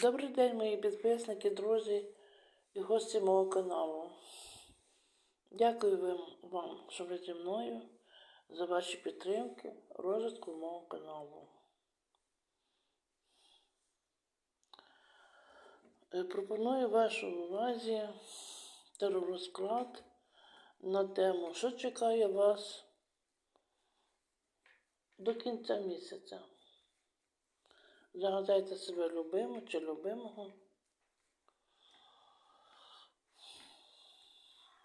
Добрий день, мої підписники, друзі і гості мого каналу. Дякую вам, що ви зі мною, за ваші підтримки, розвитку мого каналу. Е, Пропоную вашу увазі теророзклад на тему, що чекає вас до кінця місяця. Загадайте себе любиму чи любимого.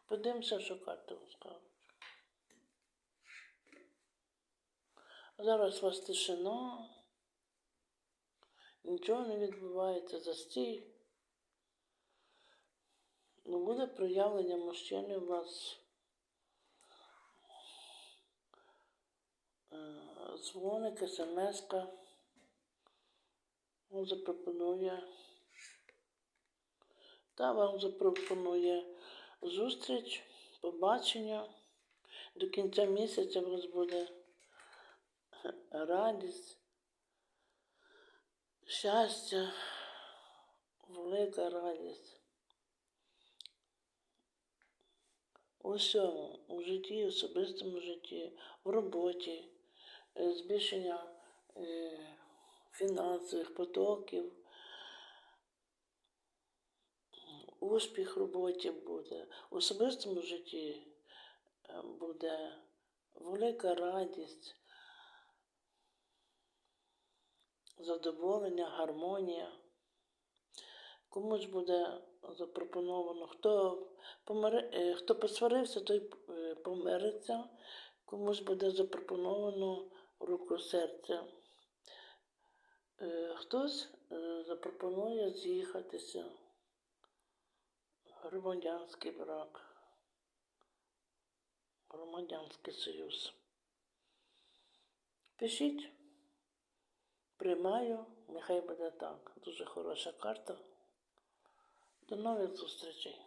Подивимося, що карти вам скажуть. Зараз у вас тишина. Нічого не відбувається, застій. Ну, буде проявлення мужчини у вас. Е, Дзвоник, смс-ка. Вам запропонує. Та вам запропонує зустріч, побачення. До кінця місяця у вас буде радість, щастя, велика радість. У всьому, у житті, особистому житті, в роботі, е, збільшення е, фінансових потоків, успіх в роботі буде, в особистому житті е, буде велика радість, задоволення, гармонія. Комусь буде запропоновано, хто, помири, е, хто посварився, той е, помириться, комусь буде запропоновано руку серця. Хтось е, запропонує з'їхатися. Громадянський брак. Громадянський союз. Пишіть. Приймаю, нехай буде так. Дуже хороша карта. До нових зустрічей.